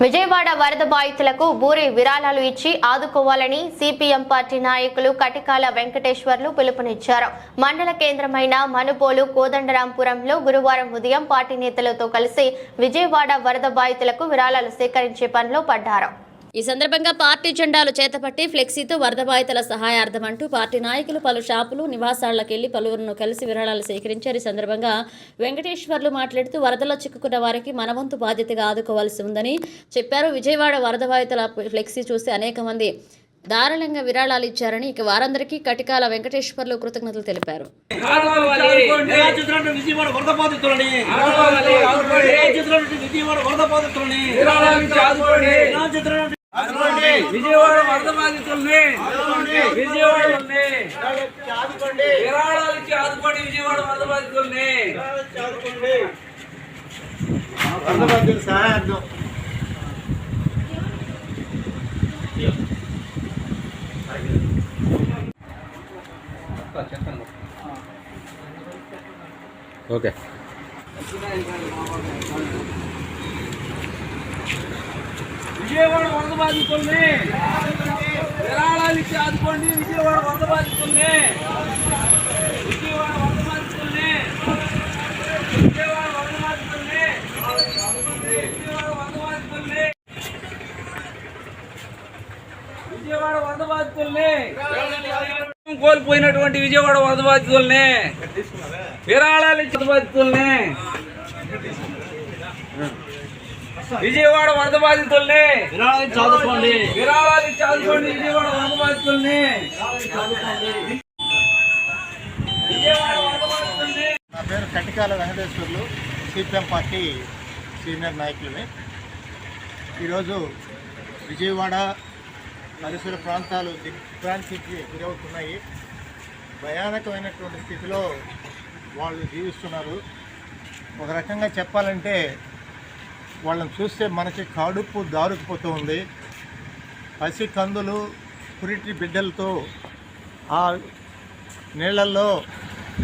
విజయవాడ వరద బాధితులకు బూరి విరాళాలు ఇచ్చి ఆదుకోవాలని సిపిఎం పార్టీ నాయకులు కటికాల వెంకటేశ్వర్లు పిలుపునిచ్చారు. మండల కేంద్రమైన మనుబోలు కోదండరాంపురంలో గురువారం ఉదయం పార్టీ నేతలతో కలిసి విజయవాడ వరద బాధితులకు విరాళాలు సేకరించే పనిలో పడ్డారు. ఈ సందర్భంగా పార్టీ జెండాలు చేతపట్టి ఫ్లెక్సీతో వరద బాధితుల సహాయార్థం అంటూ పార్టీ నాయకులు పలు షాపులు నివాసాలకు పలువురును కలిసి విరాళాలు సేకరించారు. ఈ సందర్భంగా వెంకటేశ్వర్లు మాట్లాడుతూ వరదలో చిక్కుకున్న వారికి మనవంతు బాధ్యతగా ఆదుకోవాల్సి ఉందని చెప్పారు. విజయవాడ వరద బాధితుల ఫ్లెక్సీ చూసి అనేక మంది దారుణంగా విరాళాలు ఇచ్చారని ఇక వారందరికీ కటికాల వెంకటేశ్వర్లు కృతజ్ఞతలు తెలిపారు. విజయవాడ వరద బాధితులని రాజేంద్రుడు విజయవాడ వరద బాధితులని రాజేంద్రుడు విజయవాడ వరద బాధితుల్ని విజయవాడని విరాళాలకి ఆదుకోండి విజయవాడ వరద బాధితుల్ని ఓకే. విజయవాడ వరద బాధితుల్ని విరాళాలకి ఆదుకోండి విజయవాడ వరద బాధితుల్ని విజయవాడ వరద బాధితుల్ని విజయవాడ వరద బాధితుల్ని విజయవాడ వరద బాధితుల్ని విజయవాడ వరద బాధితుల్ని కోల్పోయినటువంటి విజయవాడ వరద బాధితుల్ని విరాళాలు ఇచ్చిన బాధితుల్ని విజయవాడ వరద బాధితుల్ని విరాళాలు చదువుకోండి విరాళాలు ఆదుకోండి విజయవాడ వరద బాధితుల్ని విజయవాడ వరద బాధితుల్ని నా పేరు Katikala Venkateswarlu CPM party senior నాయకులమే. ఈరోజు విజయవాడ పరిసర ప్రాంతాలు దిగ్భ్రాంతికి గురవుతున్నాయి భయానకమైనటువంటి స్థితిలో వాళ్ళు జీవిస్తున్నారు. ఒక రకంగా చెప్పాలంటే వాళ్ళని చూస్తే మనకి కడుపు దారుకుపోతూ ఉంది. పసి కందులు పురిటి బిడ్డలతో ఆ నీళ్ళల్లో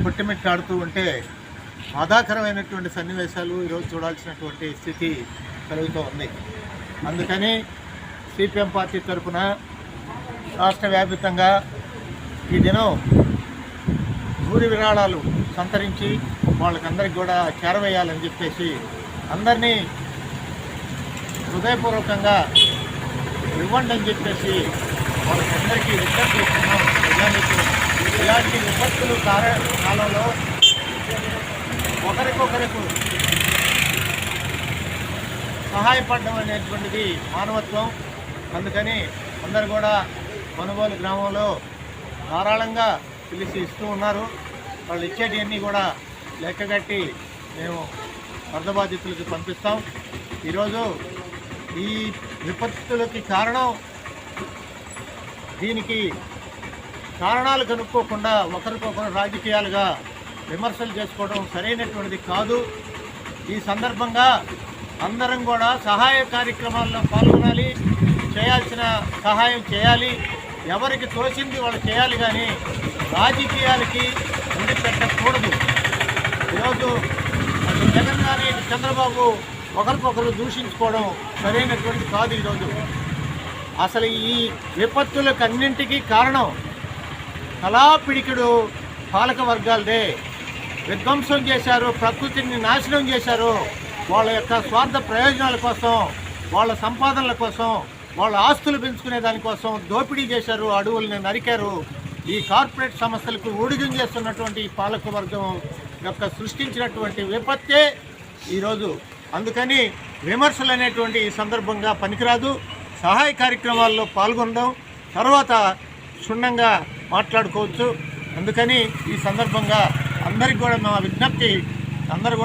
పుట్టిమిట్టాడుతూ ఉంటే బాధాకరమైనటువంటి సన్నివేశాలు ఈరోజు చూడాల్సినటువంటి స్థితి కలుగుతూ ఉంది. అందుకని సిపిఎం పార్టీ తరఫున రాష్ట్ర వ్యాప్తంగా ఈ దినం భూరి విరాళాలు సంతరించి వాళ్ళకందరికి కూడా చేరవేయాలని చెప్పేసి అందరినీ హృదయపూర్వకంగా ఇవ్వండి అని చెప్పేసి వాళ్ళందరికీ విజ్ఞప్తి చేస్తున్నాం. నిజానికి ఇలాంటి విపత్తులు కాల కాలంలో ఒకరికొకరికి సహాయపడడం అనేటువంటిది మానవత్వం. అందుకని అందరు కూడా మనుగోలు గ్రామంలో ధారాళంగా పిలిచి ఇస్తూ ఉన్నారు. వాళ్ళు ఇచ్చేటివన్నీ కూడా లెక్కగట్టి మేము వరద బాధితులకు పంపిస్తాం. ఈరోజు ఈ విపత్తులకి కారణం దీనికి కారణాలు కనుక్కోకుండా ఒకరికొకరు రాజకీయాలుగా విమర్శలు చేసుకోవడం సరైనటువంటిది కాదు. ఈ సందర్భంగా అందరం కూడా సహాయ కార్యక్రమాల్లో పాల్గొనాలి చేయాల్సిన సహాయం చేయాలి. ఎవరికి తోచింది వాళ్ళు చేయాలి కానీ రాజకీయాలకి ఉండి పెట్టకూడదు. ఈరోజు జగన్ గారి చంద్రబాబు ఒకరికొకరు దూషించుకోవడం సరైనటువంటి కాదు ఈరోజు. అసలు ఈ విపత్తులకన్నింటికీ కారణం కళాపిడికుడు పాలక వర్గాలదే. విధ్వంసం చేశారు ప్రకృతిని నాశనం చేశారు. వాళ్ళ యొక్క స్వార్థ ప్రయోజనాల కోసం వాళ్ళ సంపాదనల కోసం వాళ్ళ ఆస్తులు పెంచుకునే దానికోసం దోపిడీ చేశారు అడవుల్ని నరికారు. ఈ కార్పొరేట్ సంస్థలకు ఊడిగం చేస్తున్నటువంటి పాలక వర్గం యొక్క సృష్టించినటువంటి విపత్తే ఈరోజు అందుకని విమర్శలు అనేటువంటి ఈ సందర్భంగా పనికిరాదు. సహాయ కార్యక్రమాల్లో పాల్గొందాం. తర్వాత క్షుణ్ణంగా మాట్లాడుకోవచ్చు. అందుకని ఈ సందర్భంగా అందరికి కూడా మా విజ్ఞప్తి అందరు